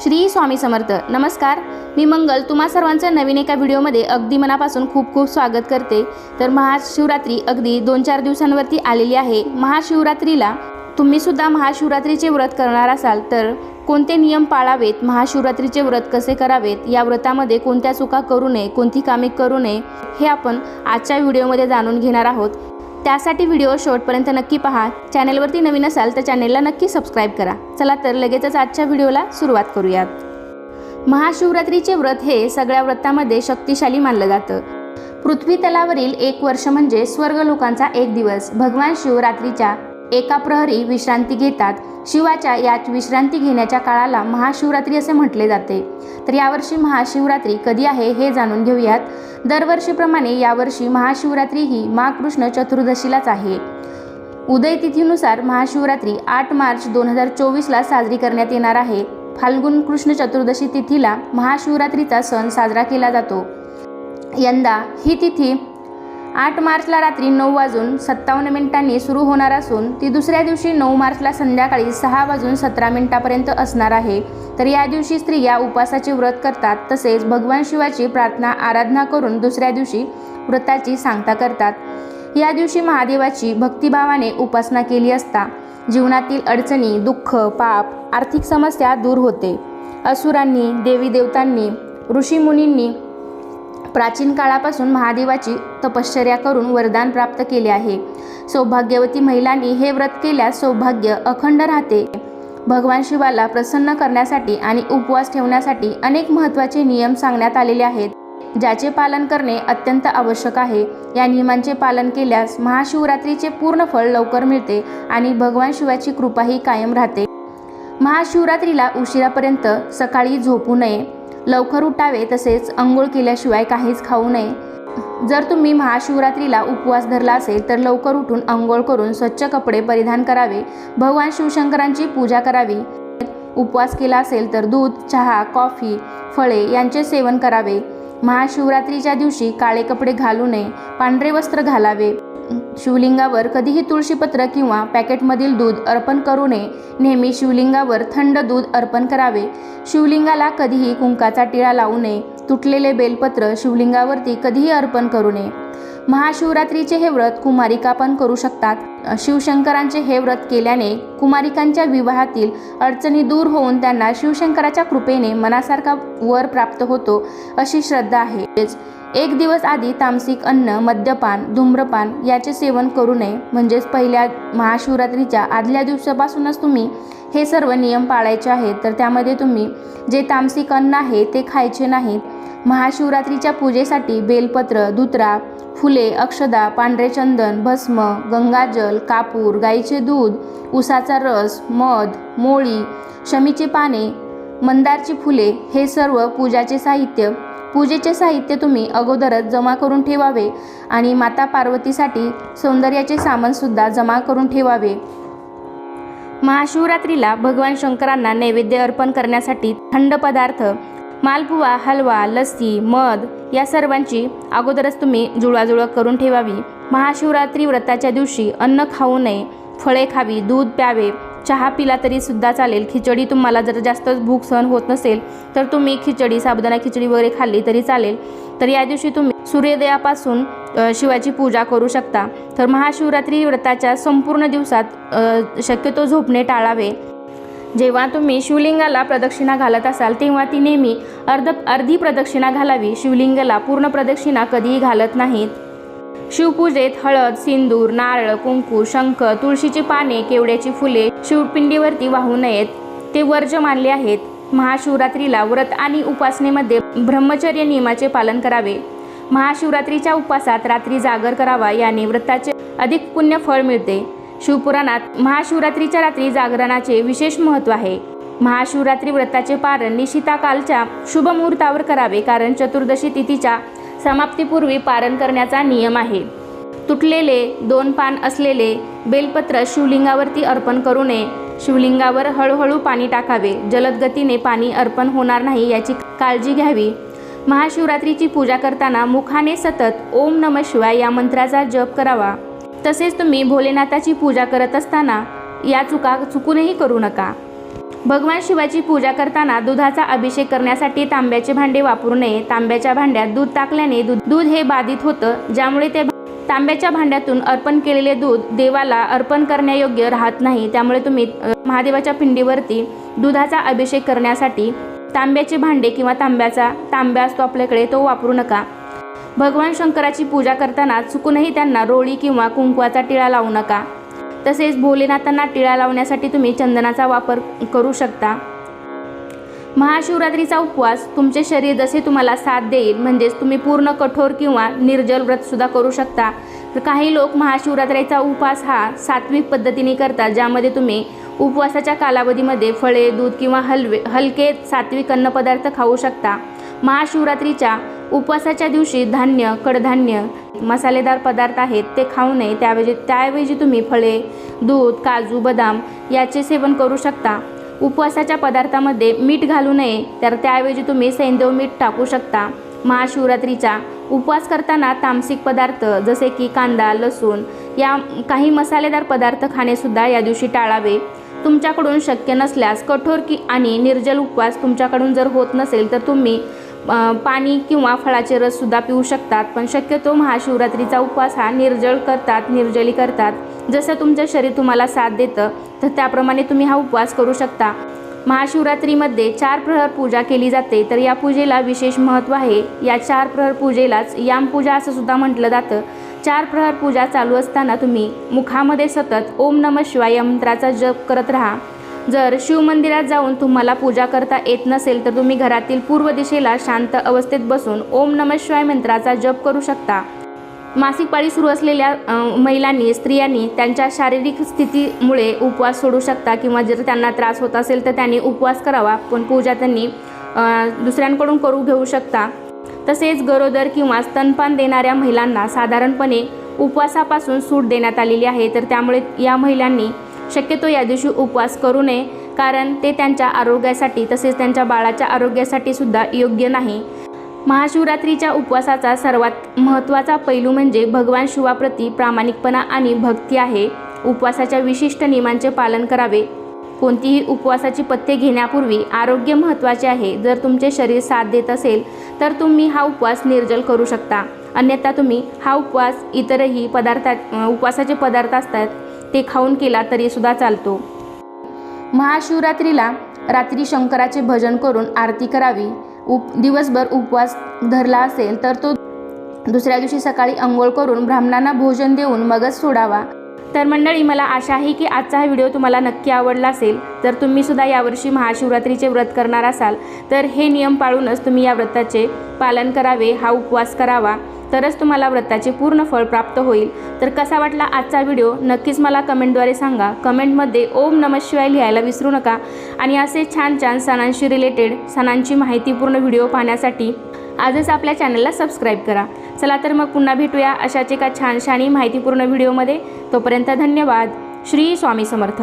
श्री स्वामी समर्थ नमस्कार. मी मंगल तुम्हा सर्वांचं नवीन एका व्हिडिओमध्ये अगदी मनापासून खूप खूप स्वागत करते. तर महाशिवरात्री अगदी दोन चार दिवसांवरती आलेली आहे. महाशिवरात्रीला तुम्ही सुद्धा महाशिवरात्रीचे व्रत करणार असाल तर कोणते नियम पाळावेत? महाशिवरात्रीचे व्रत कसे करावेत? या व्रतामध्ये कोणत्या चुका करू नये? कोणती कामे करू नये? हे आपण आजच्या व्हिडिओमध्ये जाणून घेणार आहोत. त्यासाठी व्हिडिओ शेवटपर्यंत नक्की पहा. चॅनलवरती नवीन असाल तर चॅनेलला नक्की सबस्क्राईब करा. चला तर लगेचच आजच्या व्हिडिओला सुरुवात करूयात. महाशिवरात्रीचे व्रत हे सगळ्या व्रतामध्ये शक्तिशाली मानलं जातं. पृथ्वी तलावरील एक वर्ष म्हणजे स्वर्ग लोकांचा एक दिवस. भगवान शिवरात्रीच्या एका प्रहरी विश्रांती घेतात. शिवाच्या याच विश्रांती घेण्याच्या काळाला महाशिवरात्री असे म्हटले जाते. तर यावर्षी महाशिवरात्री कधी आहे हे जाणून घेऊयात. दरवर्षीप्रमाणे यावर्षी महाशिवरात्री ही महाकृष्ण कृष्ण चतुर्दशीलाच आहे. उदय तिथीनुसार महाशिवरात्री आठ मार्च दोन हजार चोवीसला साजरी करण्यात येणार आहे. फाल्गुन कृष्ण चतुर्दशी तिथीला महाशिवरात्रीचा सण साजरा केला जातो. यंदा ही तिथी आठ मार्चला रात्री नऊ वाजून सत्तावन्न मिनिटांनी सुरू होणार असून ती दुसऱ्या दिवशी नऊ मार्चला संध्याकाळी सहा वाजून सतरा मिनिटापर्यंत असणार आहे. तर या दिवशी स्त्रिया उपवासाचे व्रत करतात तसेच भगवान शिवाची प्रार्थना आराधना करून दुसऱ्या दिवशी व्रताची सांगता करतात. या दिवशी महादेवाची भक्तिभावाने उपासना केली असता जीवनातील अडचणी दुःख पाप आर्थिक समस्या दूर होते. असुरांनी देवी देवतांनी ऋषीमुनींनी प्राचीन काळापासून महादेवाची तपश्चर्या करून वरदान प्राप्त केले आहे. सौभाग्यवती महिलांनी हे व्रत केल्यास सौभाग्य अखंड राहते. भगवान शिवाला प्रसन्न करण्यासाठी आणि उपवास ठेवण्यासाठी अनेक महत्त्वाचे नियम सांगण्यात आलेले आहेत ज्याचे पालन करणे अत्यंत आवश्यक आहे. या नियमांचे पालन केल्यास महाशिवरात्रीचे पूर्ण फळ लवकर मिळते आणि भगवान शिवाची कृपाही कायम राहते. महाशिवरात्रीला उशिरापर्यंत सकाळी झोपू नये. लवकर उठावे तसेच अंघोळ केल्याशिवाय काहीच खाऊ नये. जर तुम्ही महाशिवरात्रीला उपवास धरला असेल तर लवकर उठून अंघोळ करून स्वच्छ कपडे परिधान करावे. भगवान शिवशंकरांची पूजा करावी. उपवास केला असेल तर दूध चहा कॉफी फळे यांचे सेवन करावे. महाशिवरात्रीच्या दिवशी काळे कपडे घालू नये. पांढरे वस्त्र घालावे. शिवलिंगावर कधीही तुळशीपत्र किंवा पॅकेटमधील दूध अर्पण करू नये. नेहमी शिवलिंगावर थंड दूध अर्पण करावे. शिवलिंगाला कधीही कुंकाचा टिळा लावू नये. तुटलेले बेलपत्र शिवलिंगावरती कधीही अर्पण करू नये. महाशिवरात्रीचे हे व्रत कुमारिका पण करू शकतात. शिवशंकरांचे हे व्रत केल्याने कुमारिकांच्या विवाहातील अडचणी दूर होऊन त्यांना शिवशंकराच्या कृपेने मनासारखा वर प्राप्त होतो अशी श्रद्धा आहे. एक दिवस आधी तामसिक अन्न मद्यपान धूम्रपान याचे सेवन करू नये. म्हणजेच पहिल्या महाशिवरात्रीच्या आदल्या दिवसापासूनच तुम्ही हे सर्व नियम पाळायचे आहेत. तर त्यामध्ये तुम्ही जे तामसिक अन्न आहे ते खायचे नाहीत. महाशिवरात्रीच्या पूजेसाठी बेलपत्र दुतरा फुले अक्षदा पांढरे चंदन भस्म गंगाजल कापूर गाईचे दूध उसाचा रस मध मोळी शमीची पाने मंदारची फुले हे सर्व पूजाचे साहित्य पूजेचे साहित्य तुम्ही अगोदरच जमा करून ठेवावे आणि माता पार्वतीसाठी सौंदर्याचे सामानसुद्धा जमा करून ठेवावे. महाशिवरात्रीला भगवान शंकरांना नैवेद्य अर्पण करण्यासाठी थंड पदार्थ मालपुवा हलवा लस्सी मध या सर्वांची अगोदरच तुम्ही जुळवाजुळव करून ठेवावी. महाशिवरात्री व्रताच्या दिवशी अन्न खाऊ नये फळे खावी दूध प्यावे. चहा पिला तरी सुद्धा चालेल. खिचडी तुम्हाला जर जास्त भूक सहन होत नसेल तर तुम्ही खिचडी साबुदाणा खिचडी वगैरे खाल्ली तरी चालेल. तर या दिवशी तुम्ही सूर्योदयापासून शिवाची पूजा करू शकता. तर महाशिवरात्री व्रताच्या संपूर्ण दिवसात शक्यतो झोपणे टाळावे. जेव्हा तुम्ही शिवलिंगाला प्रदक्षिणा घालत असाल तेव्हा ती नेहमी अर्ध अर्धी प्रदक्षिणा घालावी. शिवलिंगाला पूर्ण प्रदक्षिणा कधीही घालत नाहीत. शिवपूजेत हळद सिंदूर नारळ कुंकू शंख तुळशीची पाने केवड्याची फुले शिवपिंडीवरती वाहू नयेत. ते वर्ज मानले आहेत. महाशिवरात्रीला व्रत आणि उपासनेमध्ये ब्रह्मचर्य नियमाचे पालन करावे. महाशिवरात्रीच्या उपासात रात्री जागर करावा याने व्रताचे अधिक पुण्य फळ मिळते. शिवपुराणात महाशिवरात्रीच्या रात्री जागरणाचे विशेष महत्त्व आहे. महाशिवरात्री व्रताचे पारण निशिताकालच्या शुभ मुहूर्तावर करावे कारण चतुर्दशी तिथीच्या समाप्तीपूर्वी पारण करण्याचा नियम आहे. तुटलेले दोन पान असलेले बेलपत्र शिवलिंगावरती अर्पण करू नये. शिवलिंगावर हळूहळू पाणी टाकावे. जलद गतीने पाणी अर्पण होणार नाही याची काळजी घ्यावी. महाशिवरात्रीची पूजा करताना मुखाने सतत ओम नम शिवाय या मंत्राचा जप करावा. तसेच तुम्ही भोलेनाथाची पूजा करत असताना या चुका चुकूनही करू नका. भगवान शिवाची पूजा करताना दुधाचा अभिषेक करण्यासाठी तांब्याचे भांडे वापरू नये. तांब्याच्या भांड्यात दूध टाकल्याने दूध दूध हे बाधित होतं. ज्यामुळे ते तांब्याच्या भांड्यातून अर्पण केलेले दूध देवाला अर्पण करण्यायोग्य राहत नाही. त्यामुळे तुम्ही महादेवाच्या पिंडीवरती दुधाचा अभिषेक करण्यासाठी तांब्याचे भांडे किंवा तांब्याचा तांब्या असतो आपल्याकडे तो वापरू नका. भगवान शंकराची पूजा करताना चुकूनही त्यांना रोळी किंवा कुंकवाचा टिळा लावू नका. तसेच भोलेनाथांना टिळा लावण्यासाठी तुम्ही चंदनाचा वापर करू शकता. महाशिवरात्रीचा उपवास तुमचे शरीर जसे तुम्हाला साथ देईल म्हणजेच तुम्ही पूर्ण कठोर किंवा निर्जल व्रतसुद्धा करू शकता. तर काही लोक महाशिवरात्रीचा उपवास हा सात्विक पद्धतीने करतात ज्यामध्ये तुम्ही उपवासाच्या कालावधीमध्ये फळे दूध किंवा हलवे हलके सात्विक अन्नपदार्थ खाऊ शकता. महाशिवरात्रीच्या उपवासाच्या दिवशी धान्य कडधान्य मसालेदार पदार्थ आहेत ते खाऊ नये. त्याऐवजी त्याऐवजी तुम्ही फळे दूध काजू बदाम याचे सेवन करू शकता. उपवासाच्या पदार्थामध्ये मीठ घालू नये तर त्याऐवजी तुम्ही सैंदव मीठ टाकू शकता. महाशिवरात्रीचा उपवास करताना तामसिक पदार्थ जसे की कांदा लसूण या काही मसालेदार पदार्थ खाणेसुद्धा या दिवशी टाळावे. तुमच्याकडून शक्य नसल्यास कठोर की आणि निर्जल उपवास तुमच्याकडून जर होत नसेल तर तुम्ही पाणी किंवा फळाचे रससुद्धा पिऊ शकतात. पण शक्यतो महाशिवरात्रीचा उपवास हा निर्जळ करतात निर्जली करतात. जसं तुमचं शरीर तुम्हाला साथ देतं तर त्याप्रमाणे तुम्ही हा उपवास करू शकता. महाशिवरात्रीमध्ये चार प्रहर पूजा केली जाते तर या पूजेला विशेष महत्त्व आहे. या चार प्रहर पूजेलाच यामपूजा असं सुद्धा म्हटलं जातं. चार प्रहर पूजा चालू असताना तुम्ही मुखामध्ये सतत ओम नम शिवाय या मंत्राचा जप करत राहा. जर शिवमंदिरात जाऊन तुम्हाला पूजा करता येत नसेल तर तुम्ही घरातील पूर्व दिशेला शांत अवस्थेत बसून ओम नम शिवाय मंत्राचा जप करू शकता. मासिक पाळी सुरू असलेल्या महिलांनी स्त्रियांनी त्यांच्या शारीरिक स्थितीमुळे उपवास सोडू शकता किंवा जर त्यांना त्रास होत असेल तर त्यांनी उपवास करावा. पण पूजा त्यांनी दुसऱ्यांकडून करू घेऊ शकता. तसेच गरोदर किंवा स्तनपान देणाऱ्या महिलांना साधारणपणे उपवासापासून सूट देण्यात आलेली आहे. तर त्यामुळे या महिलांनी शक्यतो या दिवशी उपवास करू नये कारण ते त्यांच्या आरोग्यासाठी तसेच त्यांच्या बाळाच्या आरोग्यासाठी सुद्धा योग्य नाही. महाशिवरात्रीच्या उपवासाचा सर्वात महत्त्वाचा पैलू म्हणजे भगवान शिवाप्रती प्रामाणिकपणा आणि भक्ती आहे. उपवासाच्या विशिष्ट नियमांचे पालन करावे. कोणतीही उपवासाची पथ्ये घेण्यापूर्वी आरोग्य महत्त्वाचे आहे. जर तुमचे शरीर साथ देत असेल तर तुम्ही हा उपवास निर्जल करू शकता. अन्यथा तुम्ही हा उपवास इतरही पदार्थात उपवासाचे पदार्थ असतात ते खाऊन केला तरीसुद्धा चालतो. महाशिवरात्रीला रात्री शंकराचे भजन करून आरती करावी उप दिवसभर उपवास धरला असेल तर तो दुसऱ्या दिवशी सकाळी अंघोळ करून ब्राह्मणांना भोजन देऊन मगच सोडावा. तर मंडळी मला आशा आहे की आजचा हा व्हिडिओ तुम्हाला नक्की आवडला असेल तर तुम्ही सुद्धा यावर्षी महाशिवरात्रीचे व्रत करणार असाल. तर हे नियम पाळूनच तुम्ही या व्रताचे पालन करावे हा उपवास करावा. तरच तुम्हाला व्रताचे पूर्ण फळ प्राप्त होईल. तर कसा वाटला आजचा व्हिडिओ? नक्कीच मला कमेंटद्वारे सांगा. कमेंटमध्ये ओम नम शिवाय लिहायला विसरू नका. आणि असे छान छान सणांशी रिलेटेड सणांची माहितीपूर्ण व्हिडिओ पाहण्यासाठी आजच आपल्या चॅनलला सबस्क्राईब करा. चला तर मग पुन्हा भेटूया अशाच एका छानशानी माहितीपूर्ण व्हिडिओमध्ये. तोपर्यंत धन्यवाद. श्री स्वामी समर्थ.